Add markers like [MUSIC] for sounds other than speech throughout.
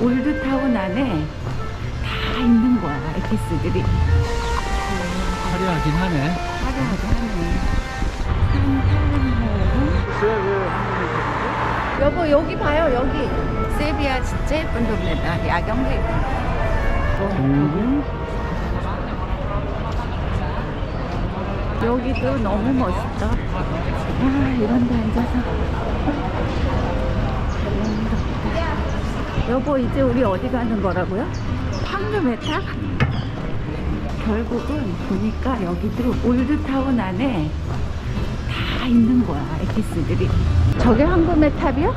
올드타운 안에 다 있는 거야 엑기스들이. 화려하긴 하네. 화려하게 하네. 여보 여기 봐요 여기. 세비야 진짜 예쁜 동네다. 야경도 예쁘고. 음. 여기도 너무 멋있다. 와 이런 데 앉아서 여보 이제 우리 어디 가는 거라고요? 황금에탑? 결국은 보니까 여기도 올드타운 안에 다 있는 거야 엑기스들이 저게 황금에탑이요?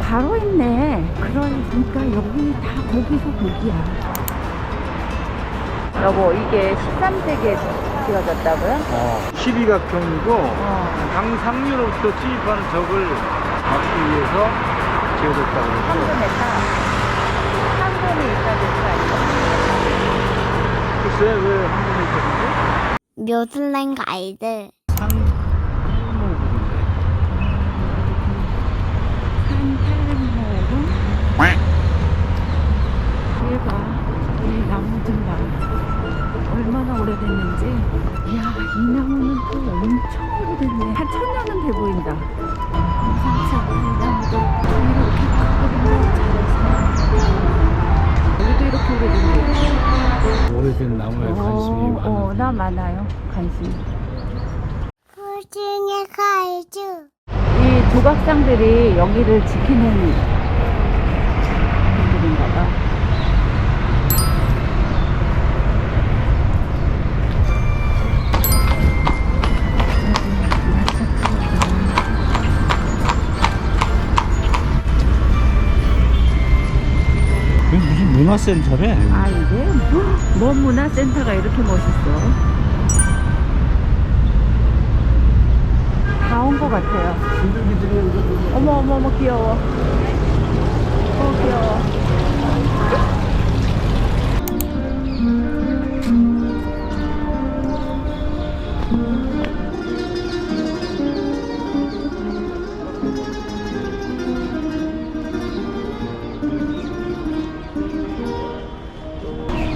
바로 있네 그러니까 여기 다 거기서 거기야 여보 이게 13세기에 지어졌다고요? 어. 12각형이고 어. 강상류로부터 투입하는 적을 막기 위해서 지어졌다고 황금에탑 황금이 있다는 글쎄 왜 한국에 있었는지 묘슬랭 가이드. 얼마나 오래됐는지. 이야, 이 나무는 또 엄청 오래됐네. 한 천 년은 돼 보인다. 오래된 나무에 관심이 어, 많아. 어, 나 많아요. 관심. 후중의 가이드 이 조각상들이 여기를 지키는 분들인가 봐. 문화센터래? 아 이게 헉, 먼 문화센터가 이렇게 멋있어. 다 온 것 같아요. 어머 어머 어머 귀여워. 어 귀여워.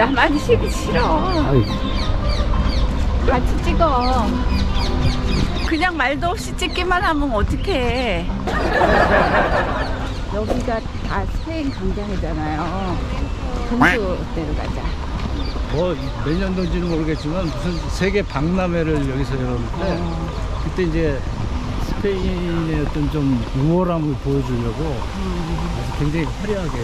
나만 쉬기 싫어. 아이, 같이 찍어. 그냥 말도 없이 찍기만 하면 어떡해. [LAUGHS] 여기가 다 스페인 광장이잖아요. 분수 내려가자. 뭐몇 년도인지는 모르겠지만 무슨 세계 박람회를 여기서 열었는데 어, 그때 이제 스페인의 어떤 좀 우월함을 보여주려고 음, 아주 굉장히 화려하게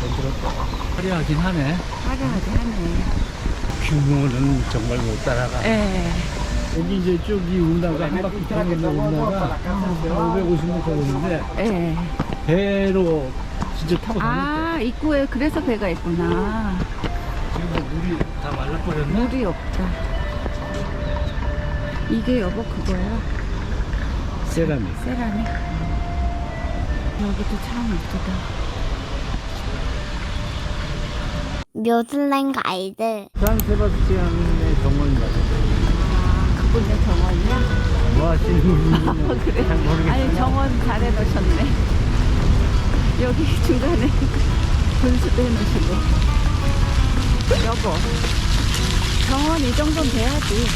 만들었다. 화려하긴 하네. 화려하게 하네. 규모는 정말 못 따라가. 예. 여기 이제 쭉 이 운하가 한 바퀴 도는 운하가 550m 오는데 예. 배로 진짜 타고 때 아, 입구에 그래서 배가 있구나. 지금 뭐 물이 다 말라버렸네. 물이 없다. 이게 여보 그거야. 세라믹. 세라믹. 여기도 참 이쁘다. 묘슬랭 가이드 산 세바스티안의 정원 같은데. 아, 그분의 정원이야? 뭐 하시는 분인지 [LAUGHS] 그래? 잘 모르겠어요. 아니 정원 잘 해놓으셨네 여기 중간에 [LAUGHS] 분수도 해놓으시고 여보 정원 이 정도는 돼야지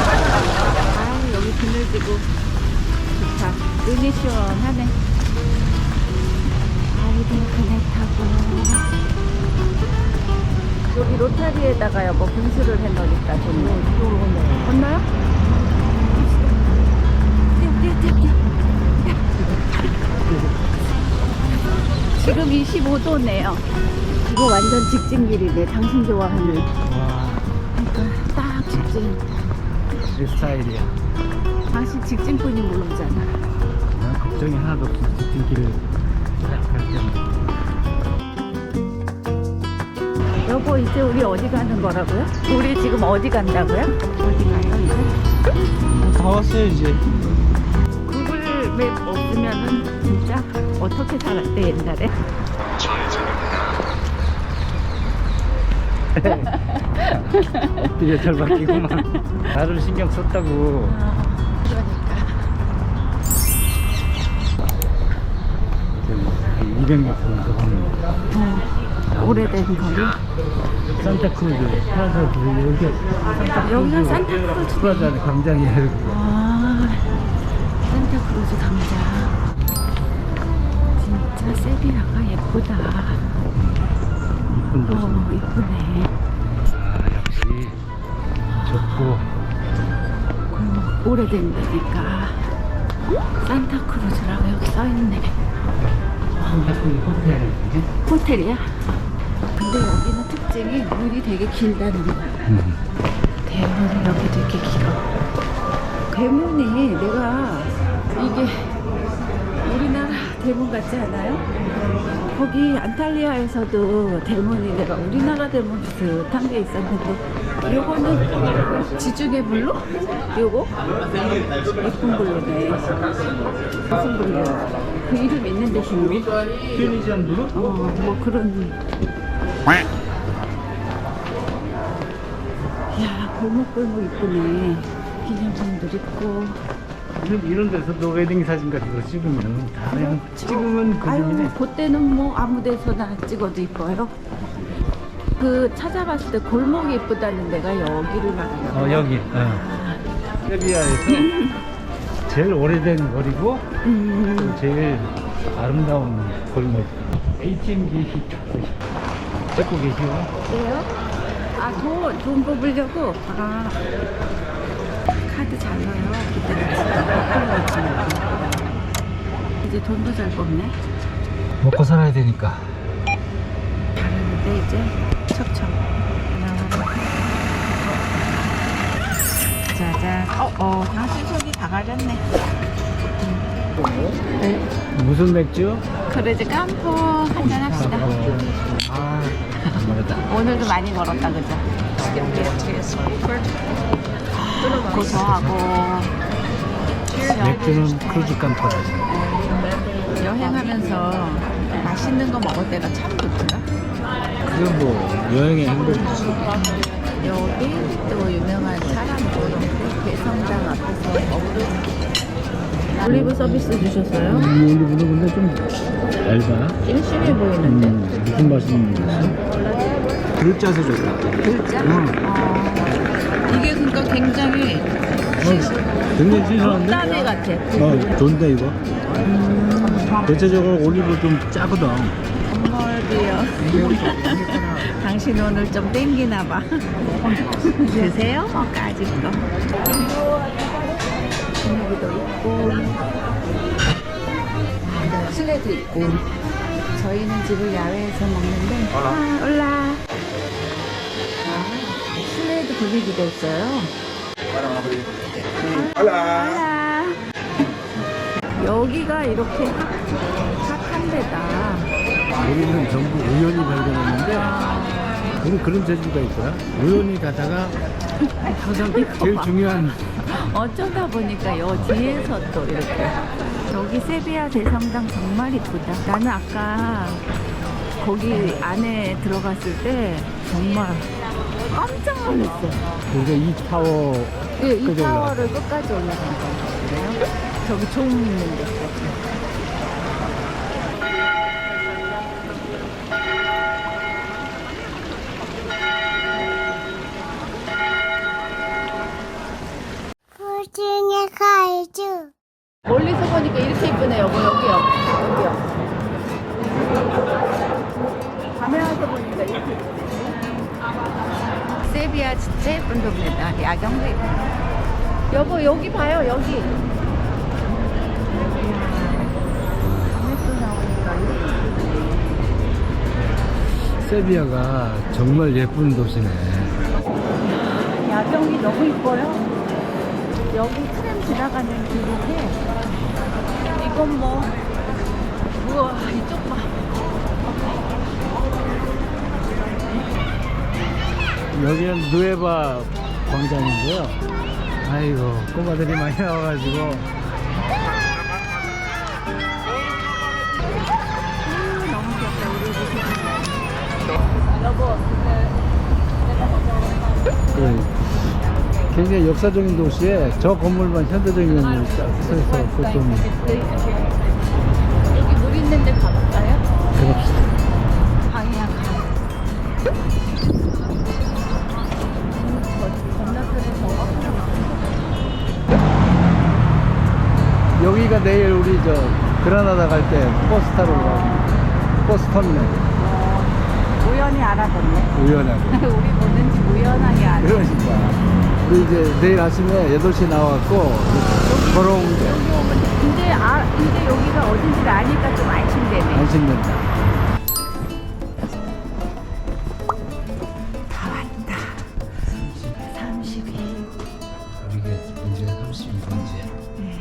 [LAUGHS] 아유 여기 그늘지고 좋다 눈이 시원하네 아이들 그네 타고 여기 로타리에다가 여보 분수를 해놓으니까 좋네 뛰어, 뛰어. 지금 25도네요. 이거 완전 직진길이네. 당신 좋아하는. 와, 그러니까 딱 직진. 내 스타일이야. 당신 직진뿐이 모르잖아. 난 걱정이 하나도 없어. 뒷길을 쫙갈 때는. 여보, 이제 우리 어디 가는 거라고요? 우리 지금 어디 간다고요? 어디 가요, 이제? 다 왔어요, 이제. 구글 맵 없으면은 진짜 어떻게 살았대, 옛날에? 엎드려 절박이구만. 나를 신경 썼다고. 아, 그러니까. 200m 정도 갑니다. 어, 오래된 거리. 산타크루즈 프라자 여기 산타크루즈 여기가 산타크루즈. 프라자 광장이에요. 아, 산타크루즈 강자. 진짜 세비야가 예쁘다. 이쁜 도시. 어, 이쁘네. 아 역시 좋고 골목 오래된 데니까 산타크루즈라고 여기 써있네. 산타크루즈 호텔. 호텔이야? 근데 여기는 특징이 문이 되게 길다는 거야. 음. 대문이 여기도 이렇게 길어. 대문이 내가 이게 우리나라 대문 같지 않아요? 거기 안탈리아에서도 대문이 내가 우리나라 대문 비슷한 게 있었는데 요거는 지중해 블루? 요거? 예쁜 블루네. 무슨 블루? 그 이름 있는데 블루? 퓨니션 블루? 어, 뭐 그런. 야, 골목골목 이쁘네. 기념품들 있고. 이런, 이런 데서도 웨딩 사진 같은 거 찍으면 다 그냥 찍으면 그림이네. 아유, 그때는 뭐 아무 데서나 찍어도 이뻐요. 그 찾아봤을 때 골목이 이쁘다는 데가 여기를 말하는 어 여기. 어. 세비야에서 제일 오래된 거리고 음, 또 제일 아름다운 골목. ATM 기기 찍고 계시요. 그래요? 아, 돈, 돈 뽑으려고? 아, 카드 잘 넣어요. 그때는 진짜. 이제 돈도 잘 뽑네. 먹고 살아야 되니까. 다르는데 이제 척척. 짜잔. 어, 어, 당신 속이 다 가렸네. 네. 무슨 맥주? 그러지 깜포 한잔 합시다. 아, 맞다. 오늘도 많이 걸었다 그죠? 고소하고 맥주는 크루즈 깜파라지. 여행하면서 맛있는 거 먹을 때가 참 좋더라. 그건 뭐 여행의 행복이지. 여기 또 유명한 사람들 대성당 앞에서 올리브 서비스 주셨어요? 이 올리브는 근데 좀 얇아. 일심해 보이는데. 음, 무슨 맛인 모르겠어. 글 짜서 줬다. 글자? 응. 어, 이게 굉장히 어, 굉장히 신선한데? 땀에 같아. 어, 좋은데 이거? 대체적으로 올리브 좀 짜거든. 건물비요. [LAUGHS] 당신 오늘 좀 땡기나 봐. [LAUGHS] 드세요? 어, 까짓 거. 분위기도 있고, 실내도 있고. 저희는 집을 야외에서 먹는데, 아, 올라. 분위기가 있어요. 올라. 여기가 이렇게 핫- 핫한 데다. 우리는 전부 우연히 발견했는데 우리 그런 재주가 있더라. 우연히 가다가 항상 [LAUGHS] 제일 중요한 어쩌다 보니까 여 뒤에서 또 이렇게 여기 세비야 대성당 정말 이쁘다 나는 아까 거기 안에 들어갔을 때 정말 깜짝 놀랐어 우리가 이 타워 예, 이 끝까지 타워를 끝까지 올라간 거예요. 저기 종 있는 데까지 가이주 멀리서 보니까 이렇게 이쁘네 여기 여기요. 여기요. 밤에 와서 보니까 이렇게 이쁘네 세비야 진짜 예쁜 동네다. 야경도 있고 여보 여기 봐요 여기. 세비야가 정말 예쁜 도시네. 야경이 너무 이뻐요. 여기 트램 지나가는 길인데 이건 뭐 우와 이쪽 봐 여기는 누에바 광장인데요. 아이고, 꼬마들이 많이 나와가지고. 네. 그, 굉장히 역사적인 도시에 저 건물만 현대적인 건물이 서 있어서 좀. 여기 물 있는데 가볼까요? 그럽시다. 방해야 여기가 내일 우리 저 그라나다 갈 때 버스 타러 가고 버스 터미널. 어, 우연히 알아봤네. 우연하게. [LAUGHS] 우리 보는지 우연하게 알아. 그러니까. 우리 이제 내일 아침에 8시에 나왔고 걸어온 게 여기 이제, 아, 이제 여기가 어딘지 아니까 좀 안심되네. 안심된다. 다 왔다. 32 여기가 문제가 32번째 네.